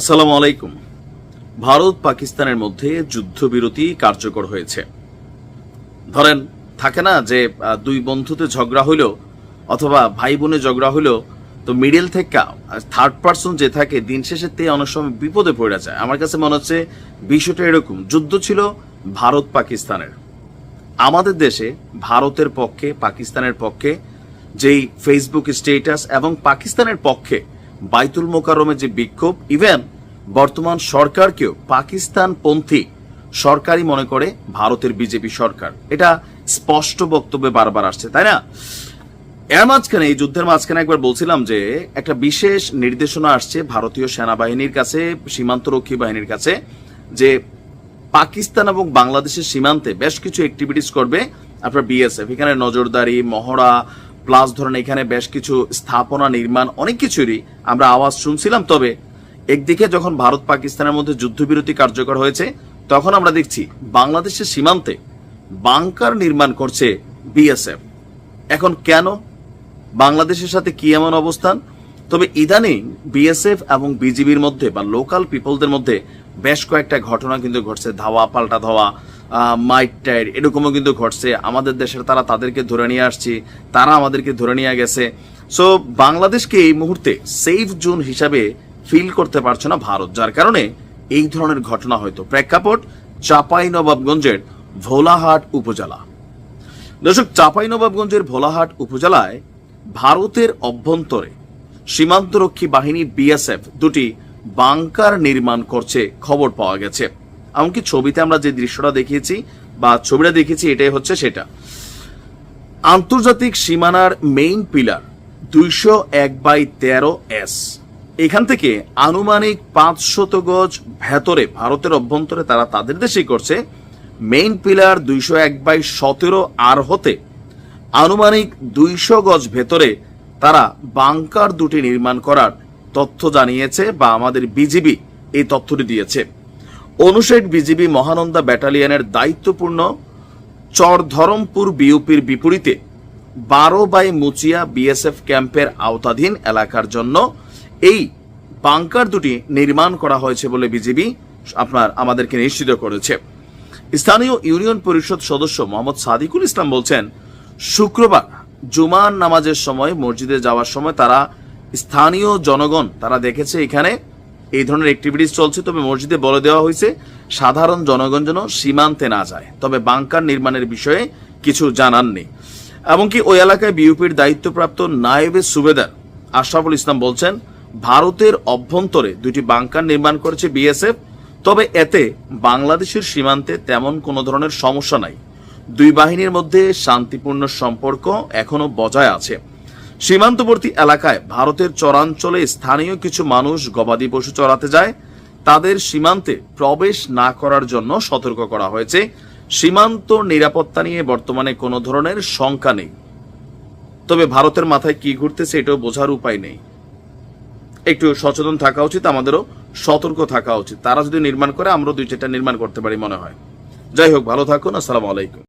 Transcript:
আসসালামু আলাইকুম। ভারত পাকিস্তানের মধ্যে যুদ্ধবিরতি কার্যকর হয়েছে। ধরেন, থাকে না যে দুই বন্ধুতে ঝগড়া হইল অথবা ভাই বোনে ঝগড়া হইল তো মিডিল থেকে থার্ড পার্সন যে থাকে, দিন শেষে তে অনেক সময় বিপদে পড়ে যায়। আমার কাছে মনে হচ্ছে বিষয়টা এরকম, যুদ্ধ ছিল ভারত পাকিস্তানের। আমাদের দেশে ভারতের পক্ষে, পাকিস্তানের পক্ষে যেই ফেসবুক স্টেটাস এবং পাকিস্তানের পক্ষে বাইতুল মোকাররমে যে বিক্ষোভ ইভেন বর্তমান সরকারকেও পাকিস্তানপন্থী সরকারই মনে করে ভারতের বিজেপি সরকার। এটা স্পষ্ট বক্তব্যে বারবার আসছে, তাই না? এর মাঝখানে, এই যুদ্ধের মাঝখানে একবার বলছিলাম যে, একটা বিশেষ নির্দেশনা আসছে ভারতীয় সেনাবাহিনীর কাছে, সীমান্তরক্ষী বাহিনীর কাছে, যে পাকিস্তান এবং বাংলাদেশের সীমান্তে বেশ কিছু অ্যাক্টিভিটিস করবে আপনার বিএসএফ এখানে নজরদারি, মহড়া প্লাস ধরেন এখানে বেশ কিছু স্থাপনা নির্মাণ, অনেক কিছুরই আমরা আওয়াজ শুনছিলাম। তবে একদিকে যখন ভারত পাকিস্তানের মধ্যে যুদ্ধবিরতি কার্যকর হয়েছে, তখন আমরা দেখছি বাংলাদেশের সীমান্তে বাংকার নির্মাণ করছে বিএসএফ। এখন কেন? বাংলাদেশের সাথে কি এমন অবস্থান? তবে ইদানিং বিএসএফ এবং বিজিবির মধ্যে বা লোকাল পিপলদের মধ্যে বেশ কয়েকটা ঘটনা কিন্তু ঘটছে। ধাওয়া, পাল্টা ধাওয়া মাইট টাইড এরকমও কিন্তু ঘটছে। আমাদের দেশের তারা তাদেরকে ধরে নিয়ে আসছে, তারা আমাদেরকে ধরে নিয়ে গেছে। সো বাংলাদেশকে এই মুহূর্তে সেফ জোন হিসাবে ফিল করতে পারছে না ভারত, যার কারণে এই ধরনের ঘটনা হয়তো প্রেক্ষাপট চাপাই নবাবগঞ্জের ভোলাহাট উপজেলা। দর্শক, চাঁপাইনবাবগঞ্জের ভোলাহাট উপজেলায় ভারতের অভ্যন্তরে সীমান্তরক্ষী বাহিনী বিএসএফ দুটি বাংকার নির্মাণ করছে খবর পাওয়া গেছে। এমনকি ছবিতে আমরা যে দৃশ্যটা দেখিয়েছি বা ছবিটা দেখেছি এটাই হচ্ছে সেটা। আন্তর্জাতিক সীমানার মেইন পিলার দুইশো এক বাই তেরো এস এখান থেকে আনুমানিক পাঁচশত গজ ভেতরে ভারতের অভ্যন্তরে তারা তাদের দেশেই করছে। মেইন পিলার দুইশো এক বাই সতেরো আর হতে আনুমানিক দুইশো গজ ভেতরে তারা বাংকার দুটি নির্মাণ করার তথ্য জানিয়েছে বা আমাদের বিজিবি এই তথ্যটি দিয়েছে। অনুষেট বিজিবি মহানন্দা ব্যাটালিয়নের দায়িত্বপূর্ণ চরধরমপুর বিউপির বিপরীতে বারো বাই মুচিয়া বিএসএফ ক্যাম্পের আওতাধীন এলাকার জন্য এই বাংকার দুটি নির্মাণ করা হয়েছে বলে বিজিবি আপনার আমাদেরকে নিশ্চিত করেছে। স্থানীয় ইউনিয়ন পরিষদ সদস্য মোহাম্মদ সাদিকুল ইসলাম বলছেন, শুক্রবার জুমার নামাজের সময়, মসজিদে যাওয়ার সময় তারা স্থানীয় জনগণ, তারা দেখেছে এখানে এই ধরনের অ্যাক্টিভিটিস চলছে। তবে মসজিদে বলে দেওয়া হয়েছে, সাধারণ জনগণ যেন সীমান্তে না যায়। তবে বাংকার নির্মাণের বিষয়ে কিছু জানাননি এমনকি ওই এলাকায় বিউপির দায়িত্বপ্রাপ্ত নায়েবে সুবেদার আশরাফুল ইসলাম বলছেন ভারতের অভ্যন্তরে দুটি বাংকার নির্মাণ করেছে বিএসএফ, তবে এতে বাংলাদেশের সীমান্তে তেমন কোনো ধরনের সমস্যা নাই। দুই বাহিনীর মধ্যে শান্তিপূর্ণ সম্পর্ক এখনও বজায় আছে। সীমান্তবর্তী এলাকায় ভারতের চরাঞ্চলে স্থানীয় কিছু মানুষ গবাদি পশু চড়াতে যায়। তাদের সীমান্তে প্রবেশ না করার জন্য সতর্ক করা হয়েছে। সীমান্ত নিরাপত্তা নিয়ে বর্তমানে কোনো ধরনের শঙ্কা নেই। তবে ভারতের মাথায় কি ঘুরতেছে এটাও বোঝার উপায় নেই। একটু সচেতন থাকা উচিত, আমাদেরও সতর্ক থাকা উচিত। তারা যদি নির্মাণ করে, আমরাও দুই চারটা নির্মাণ করতে পারি মনে হয়। যাই হোক, ভালো থাকুন, আসসালামু আলাইকুম।